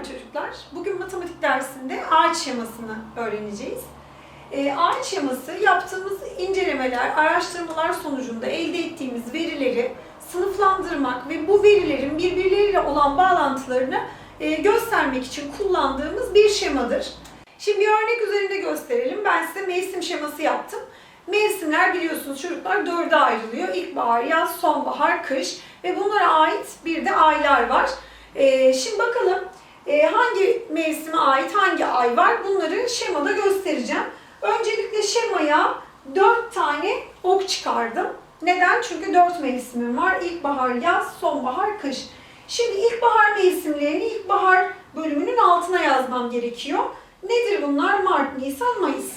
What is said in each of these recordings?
Merhaba çocuklar. Bugün matematik dersinde ağaç şemasını öğreneceğiz. Ee, ağaç şeması yaptığımız incelemeler, araştırmalar sonucunda elde ettiğimiz verileri sınıflandırmak ve bu verilerin birbirleriyle olan bağlantılarını e, göstermek için kullandığımız bir şemadır. Şimdi bir örnek üzerinde gösterelim. Ben size mevsim şeması yaptım. Mevsimler biliyorsunuz çocuklar dörde ayrılıyor. İlkbahar, yaz, sonbahar, kış ve bunlara ait bir de aylar var. Ee, şimdi bakalım e, hangi mevsime ait hangi ay var bunları şemada göstereceğim. Öncelikle şemaya 4 tane ok çıkardım. Neden? Çünkü 4 mevsimim var. İlkbahar, yaz, sonbahar, kış. Şimdi ilkbahar mevsimlerini ilkbahar bölümünün altına yazmam gerekiyor. Nedir bunlar? Mart, Nisan, Mayıs.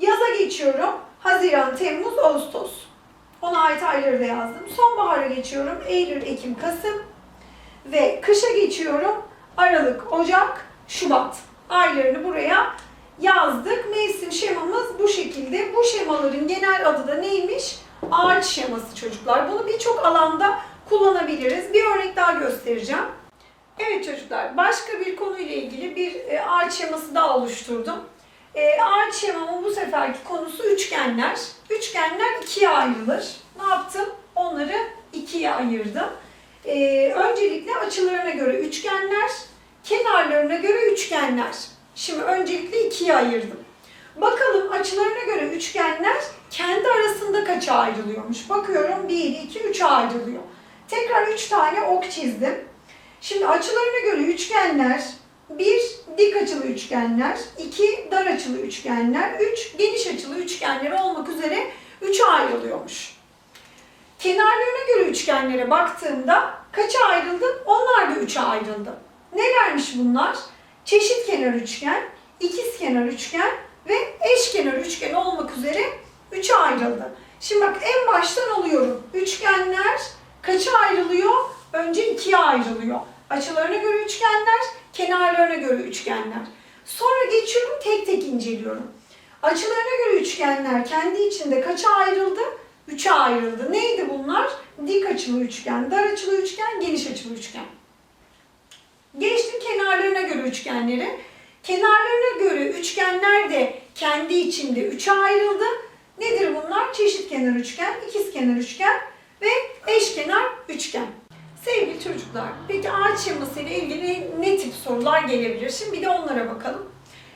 Yaza geçiyorum. Haziran, Temmuz, Ağustos. Ona ait ayları da yazdım. Sonbahara geçiyorum. Eylül, Ekim, Kasım. Ve kışa geçiyorum. Aralık, Ocak, Şubat. Aylarını buraya yazdık. Mevsim şemamız bu şekilde. Bu şemaların genel adı da neymiş? Ağaç şeması çocuklar. Bunu birçok alanda kullanabiliriz. Bir örnek daha göstereceğim. Evet çocuklar, başka bir konuyla ilgili bir e, ağaç şeması daha oluşturdum. E, ağaç şemamın bu seferki konusu üçgenler. Üçgenler ikiye ayrılır. Ne yaptım? Onları ikiye ayırdım. E, öncelikle açılarına göre üçgenler, kenarlarına göre üçgenler. Şimdi öncelikle ikiye ayırdım. Bakalım açılarına göre üçgenler kendi arasında kaça ayrılıyormuş? Bakıyorum 1, 2, 3'e ayrılıyor. Tekrar 3 tane ok çizdim. Şimdi açılarına göre üçgenler 1 dik açılı üçgenler, 2 dar açılı üçgenler, 3 geniş açılı üçgenler olmak üzere 3'e ayrılıyormuş. Kenarlarına göre üçgenlere baktığımda kaça ayrıldı? Onlar da 3'e ayrıldı. Nelermiş bunlar? Çeşit kenar üçgen, ikiz kenar üçgen ve eşkenar üçgen olmak üzere 3'e ayrıldı. Şimdi bak en baştan alıyorum. Üçgenler kaça ayrılıyor? Önce ikiye ayrılıyor. Açılarına göre üçgenler, kenarlarına göre üçgenler. Sonra geçiyorum tek tek inceliyorum. Açılarına göre üçgenler kendi içinde kaça ayrıldı? 3'e ayrıldı. Neydi bunlar? Dik açılı üçgen, dar açılı üçgen, geniş açılı üçgen. Geçtim kenarlarına göre üçgenleri. Kenarlarına göre üçgenler de kendi içinde 3'e ayrıldı. Nedir bunlar? Çeşit kenar üçgen, ikiz kenar üçgen ve eşkenar üçgen. Sevgili çocuklar, peki ağaç şeması ile ilgili ne tip sorular gelebilir? Şimdi bir de onlara bakalım.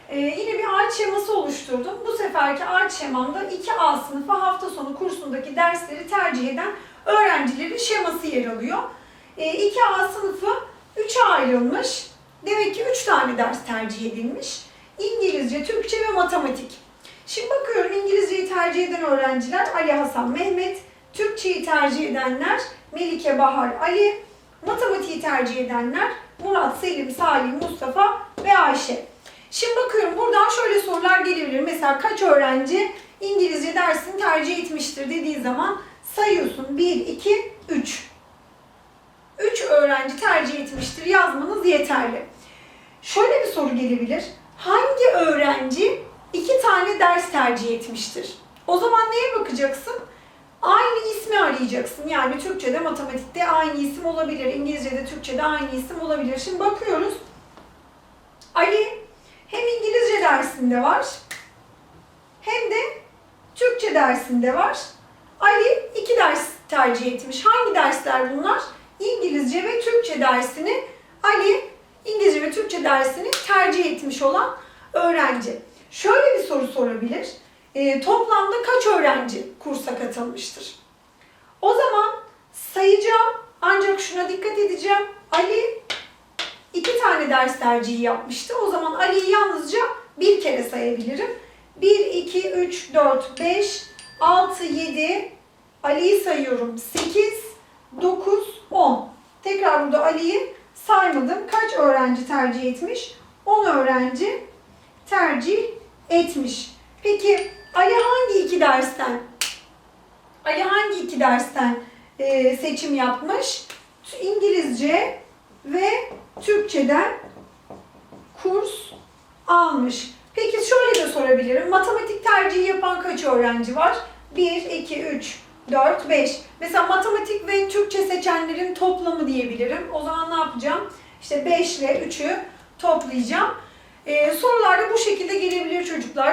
Ee, yine şeması oluşturdum. Bu seferki ağaç şemamda 2A sınıfı hafta sonu kursundaki dersleri tercih eden öğrencilerin şeması yer alıyor. Ee, 2A sınıfı 3'e ayrılmış. Demek ki 3 tane ders tercih edilmiş. İngilizce, Türkçe ve matematik. Şimdi bakıyorum İngilizceyi tercih eden öğrenciler Ali Hasan Mehmet, Türkçeyi tercih edenler Melike Bahar Ali, matematiği tercih edenler Murat, Selim, Salim, Mustafa ve Ayşe. Şimdi bakıyorum buradan şöyle sorular gelebilir. Mesela kaç öğrenci İngilizce dersini tercih etmiştir dediği zaman sayıyorsun. 1, 2, 3. 3 öğrenci tercih etmiştir yazmanız yeterli. Şöyle bir soru gelebilir. Hangi öğrenci iki tane ders tercih etmiştir? O zaman neye bakacaksın? Aynı ismi arayacaksın. Yani Türkçe'de, matematikte aynı isim olabilir. İngilizce'de, Türkçe'de aynı isim olabilir. Şimdi bakıyoruz. Ali dersinde var hem de Türkçe dersinde var. Ali iki ders tercih etmiş. Hangi dersler bunlar? İngilizce ve Türkçe dersini Ali İngilizce ve Türkçe dersini tercih etmiş olan öğrenci. Şöyle bir soru sorabilir. E, toplamda kaç öğrenci kursa katılmıştır? O zaman sayacağım ancak şuna dikkat edeceğim. Ali iki tane ders tercihi yapmıştı. O zaman Ali'yi yalnızca bir kere sayabilirim. 1, 2, 3, 4, 5, 6, 7, Ali'yi sayıyorum. 8, 9, 10. Tekrar burada Ali'yi saymadım. Kaç öğrenci tercih etmiş? 10 öğrenci tercih etmiş. Peki Ali hangi iki dersten? Ali hangi iki dersten e, seçim yapmış? İngilizce ve Türkçeden kurs almış. Peki şöyle de sorabilirim. Matematik tercihi yapan kaç öğrenci var? 1, 2, 3, 4, 5. Mesela matematik ve Türkçe seçenlerin toplamı diyebilirim. O zaman ne yapacağım? işte 5 ile 3'ü toplayacağım. Ee, sorular da bu şekilde gelebilir çocuklar.